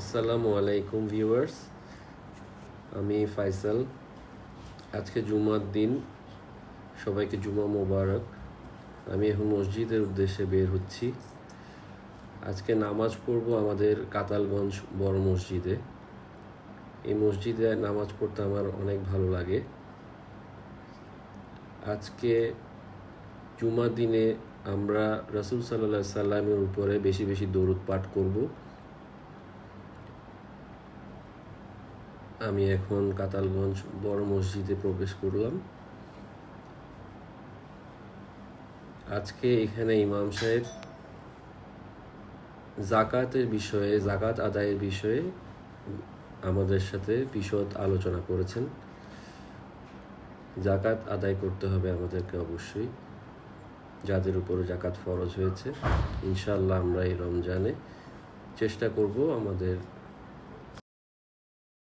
আসসালামু আলাইকুম ভিউয়ার্স। আমি ফাইসাল। আজকে জুমার দিন। সবাইকে জুমা মোবারক। আমি এখন মসজিদের উদ্দেশ্যে বের হচ্ছি। আজকে নামাজ পড়ব আমাদের কাতালগঞ্জ বড় মসজিদে। এই মসজিদে নামাজ পড়তে আমার অনেক ভালো লাগে। আজকে জুমার দিনে আমরা রসুল সাল্লাহ সাল্লামের উপরে বেশি বেশি দরুদ পাঠ করব। আমি এখন কাতালগঞ্জ বড় মসজিদে প্রবেশ করলাম। আজকে এখানে ইমাম সাহেব জাকাতের বিষয়ে, জাকাত আদায়ের বিষয়ে আমাদের সাথে বিশদ আলোচনা করেছেন। জাকাত আদায় করতে হবে আমাদেরকে অবশ্যই। যাদের উপরে জাকাত ফরজ হয়েছে ইনশাল্লাহ আমরা এই রমজানে চেষ্টা করব আমাদের